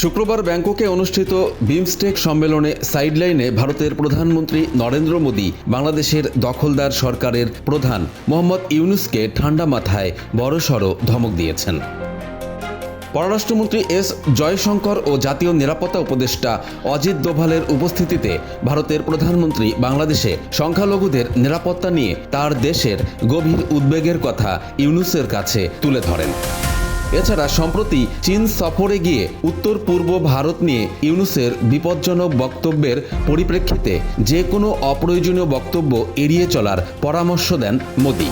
শুক্রবার ব্যাংককে অনুষ্ঠিত বিমস্টেক সম্মেলনে সাইডলাইনে ভারতের প্রধানমন্ত্রী নরেন্দ্র মোদী, বাংলাদেশের দখলদার সরকারের প্রধান মোহাম্মদ ইউনুসকে ঠান্ডা মাথায় বড়সড় ধমক দিয়েছেন। পররাষ্ট্রমন্ত্রী এস জয়শঙ্কর ও জাতীয় নিরাপত্তা উপদেষ্টা অজিত দোভালের উপস্থিতিতে ভারতের প্রধানমন্ত্রী বাংলাদেশে সংখ্যালঘুদের নিরাপত্তা নিয়ে তার দেশের গভীর উদ্বেগের কথা ইউনুসের কাছে তুলে ধরেন। এছাড়া সম্প্রতি চীন সফরে গিয়ে উত্তর পূর্ব ভারত নিয়ে ইউনুসের বিপজ্জনক বক্তব্যের পরিপ্রেক্ষিতে যে কোনো অপ্রয়োজনীয় বক্তব্য এড়িয়ে চলার পরামর্শ দেন মোদী।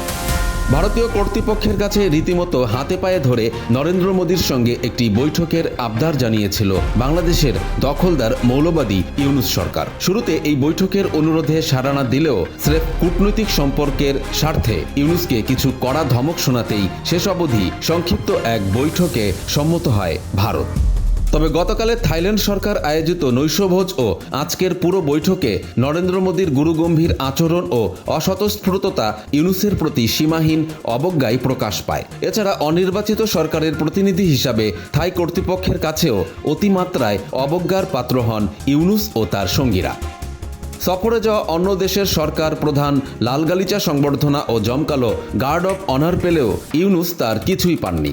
ভারতীয় কর্তৃপক্ষের কাছে রীতিমতো হাতে পায়ে ধরে নরেন্দ্র মোদীর সঙ্গে একটি বৈঠকের আবদার জানিয়েছিল বাংলাদেশের দখলদার মৌলবাদী ইউনুস সরকার। শুরুতে এই বৈঠকের অনুরোধে সাড়া না দিলেও স্রেফ কূটনৈতিক সম্পর্কের স্বার্থে ইউনুসকে কিছু কড়া ধমক শোনাতেই শেষ অবধি সংক্ষিপ্ত এক বৈঠকে সম্মত হয় ভারত। তবে গতকালে থাইল্যান্ড সরকার আয়োজিত নৈশভোজ ও আজকের পুরো বৈঠকে নরেন্দ্র মোদীর গুরুগম্ভীর আচরণ ও অস্বতঃস্ফূর্ততা ইউনুসের প্রতি সীমাহীন অবজ্ঞায় প্রকাশ পায়। এছাড়া অনির্বাচিত সরকারের প্রতিনিধি হিসাবে থাই কর্তৃপক্ষের কাছেও অতিমাত্রায় অবজ্ঞার পাত্র হন ইউনুস ও তার সঙ্গীরা। সফরে যাওয়া অন্য দেশের সরকার প্রধান লালগালিচা সংবর্ধনা ও জমকালো গার্ড অফ অনার পেলেও ইউনুস তার কিছুই পাননি।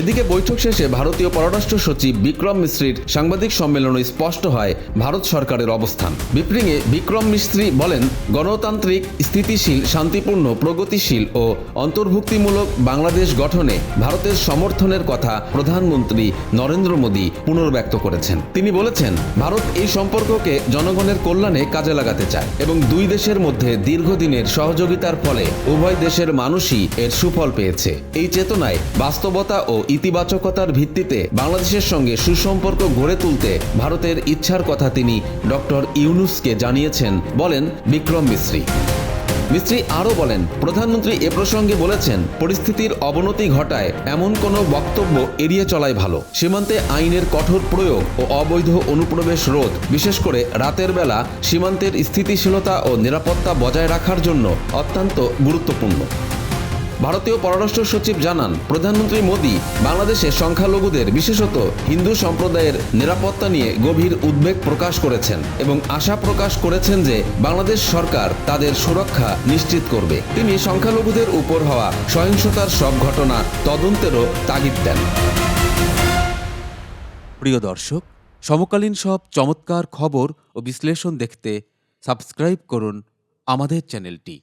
এদিকে বৈঠক শেষে ভারতীয় পররাষ্ট্র সচিব বিক্রম মিশ্রির সাংবাদিক সম্মেলনে স্পষ্ট হয় ভারত সরকারের অবস্থান। বিপ্রিংয়ে বিক্রম মিস্ত্রি বলেন, গণতান্ত্রিক, স্থিতিশীল, শান্তিপূর্ণ, প্রগতিশীল ও অন্তর্ভুক্তিমূলক বাংলাদেশ গঠনে ভারতের সমর্থনের কথা প্রধানমন্ত্রী নরেন্দ্র মোদী পুনর্ব্যক্ত করেছেন। তিনি বলেছেন, ভারত এই সম্পর্ককে জনগণের কল্যাণে কাজে লাগাতে চায় এবং দুই দেশের মধ্যে দীর্ঘদিনের সহযোগিতার ফলে উভয় দেশের মানুষই এর সুফল পেয়েছে। এই চেতনায় বাস্তবতা ও ইতিবাচকতার ভিত্তিতে বাংলাদেশের সঙ্গে সুসম্পর্ক গড়ে তুলতে ভারতের ইচ্ছার কথা তিনি ডক্টর ইউনুসকে জানিয়েছেন বলেন বিক্রম মিশ্রি মিস্ত্রি আরও বলেন, প্রধানমন্ত্রী এ প্রসঙ্গে বলেছেন, পরিস্থিতির অবনতি ঘটায় এমন কোনো বক্তব্য এড়িয়ে চলাই ভালো। সীমান্তে আইনের কঠোর প্রয়োগ ও অবৈধ অনুপ্রবেশ রোধ, বিশেষ করে রাতের বেলা, সীমান্তের স্থিতিশীলতা ও নিরাপত্তা বজায় রাখার জন্য অত্যন্ত গুরুত্বপূর্ণ। ভারতীয় পররাষ্ট্র সচিব জানান, প্রধানমন্ত্রী মোদী বাংলাদেশে সংখ্যালঘুদের, বিশেষত হিন্দু সম্প্রদায়ের নিরাপত্তা নিয়ে গভীর উদ্বেগ প্রকাশ করেছেন এবং আশা প্রকাশ করেছেন যে বাংলাদেশ সরকার তাদের সুরক্ষা নিশ্চিত করবে। তিনি সংখ্যালঘুদের উপর হওয়া সহিংসতার সব ঘটনা তদন্তেরও তাগিদ দেন। প্রিয় দর্শক, সমকালীন সব চমৎকার খবর ও বিশ্লেষণ দেখতে সাবস্ক্রাইব করুন আমাদের চ্যানেলটি।